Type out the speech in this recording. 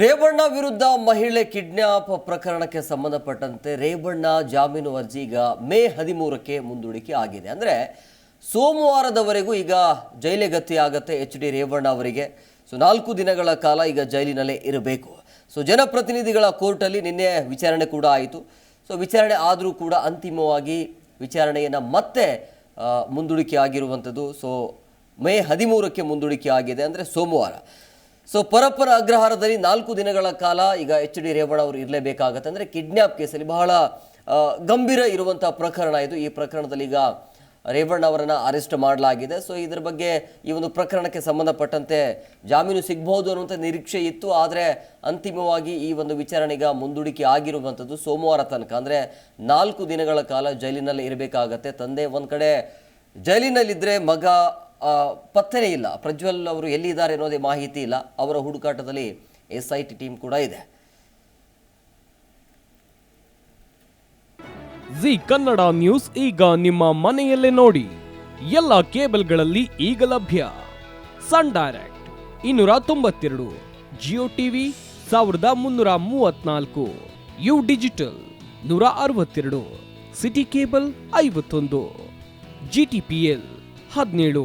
ರೇವಣ್ಣ ವಿರುದ್ಧ ಮಹಿಳೆ ಕಿಡ್ನಾಪ್ ಪ್ರಕರಣಕ್ಕೆ ಸಂಬಂಧಪಟ್ಟಂತೆ ರೇವಣ್ಣ ಜಾಮೀನು ಅರ್ಜಿ ಈಗ ಮೇ ಹದಿಮೂರಕ್ಕೆ ಮುಂದೂಡಿಕೆ ಆಗಿದೆ. ಅಂದರೆ ಸೋಮವಾರದವರೆಗೂ ಈಗ ಜೈಲಿಗತಿ ಆಗುತ್ತೆ ಎಚ್ ಡಿ ರೇವಣ್ಣ ಅವರಿಗೆ. ಸೊ ನಾಲ್ಕು ದಿನಗಳ ಕಾಲ ಈಗ ಜೈಲಿನಲ್ಲೇ ಇರಬೇಕು. ಸೊ ಜನಪ್ರತಿನಿಧಿಗಳ ಕೋರ್ಟಲ್ಲಿ ನಿನ್ನೆ ವಿಚಾರಣೆ ಕೂಡ ಆಯಿತು. ಸೊ ವಿಚಾರಣೆ ಆದರೂ ಕೂಡ ಅಂತಿಮವಾಗಿ ವಿಚಾರಣೆಯನ್ನು ಮತ್ತೆ ಮುಂದೂಡಿಕೆ ಆಗಿರುವಂಥದ್ದು. ಸೊ ಮೇ ಹದಿಮೂರಕ್ಕೆ ಮುಂದೂಡಿಕೆ ಆಗಿದೆ ಅಂದರೆ ಸೋಮವಾರ. ಸೊ ಪರಪರ ಅಗ್ರಹಾರದಲ್ಲಿ ನಾಲ್ಕು ದಿನಗಳ ಕಾಲ ಈಗ ಎಚ್ ಡಿ ರೇವಣ್ಣ ಅವರು ಇರಲೇಬೇಕಾಗತ್ತೆ. ಅಂದರೆ ಕಿಡ್ನ್ಯಾಪ್ ಕೇಸಲ್ಲಿ ಬಹಳ ಗಂಭೀರ ಇರುವಂಥ ಪ್ರಕರಣ ಇದು. ಈ ಪ್ರಕರಣದಲ್ಲಿ ಈಗ ರೇವಣ್ಣ ಅವರನ್ನು ಅರೆಸ್ಟ್ ಮಾಡಲಾಗಿದೆ. ಸೊ ಇದರ ಬಗ್ಗೆ ಈ ಒಂದು ಪ್ರಕರಣಕ್ಕೆ ಸಂಬಂಧಪಟ್ಟಂತೆ ಜಾಮೀನು ಸಿಗ್ಬಹುದು ಅನ್ನುವಂಥ ನಿರೀಕ್ಷೆ ಇತ್ತು. ಆದರೆ ಅಂತಿಮವಾಗಿ ಈ ಒಂದು ವಿಚಾರಣೆಗೆ ಮುಂದೂಡಿಕೆ ಆಗಿರುವಂಥದ್ದು ಸೋಮವಾರ ತನಕ. ಅಂದರೆ ನಾಲ್ಕು ದಿನಗಳ ಕಾಲ ಜೈಲಿನಲ್ಲಿ ಇರಬೇಕಾಗತ್ತೆ. ತಂದೆ ಒಂದು ಕಡೆ ಜೈಲಿನಲ್ಲಿದ್ದರೆ ಮಗ ಪತ್ತೆನೇ ಇಲ್ಲ. ಪ್ರಜ್ವಲ್ ಅವರು ಎಲ್ಲಿದ್ದಾರೆ ಅನ್ನೋದೇ ಮಾಹಿತಿ ಇಲ್ಲ. ಅವರ ಹುಡುಕಾಟದಲ್ಲಿ ಎಸ್ ಐ ಟಿ ಟೀಮ್ ಕೂಡ ಇದೆ. ಜಿ ಕನ್ನಡ ನ್ಯೂಸ್ ಈಗ ನಿಮ್ಮ ಮನೆಯಲ್ಲೇ ನೋಡಿ. ಎಲ್ಲ ಕೇಬಲ್ಗಳಲ್ಲಿ ಈಗ ಲಭ್ಯ. ಸನ್ ಡೈರೆಕ್ಟ್ ಇನ್ನೂರ ತೊಂಬತ್ತೆರಡು, ಜಿಯೋ ಟಿವಿ ಸಾವಿರದ ಮುನ್ನೂರ ಮೂವತ್ನಾಲ್ಕು, ಯು ಡಿಜಿಟಲ್ ನೂರ ಅರವತ್ತೆರಡು, ಸಿಟಿ ಕೇಬಲ್ ಐವತ್ತೊಂದು, ಜಿ ಟಿ ಪಿ ಎಲ್ ಹದಿನೇಳು.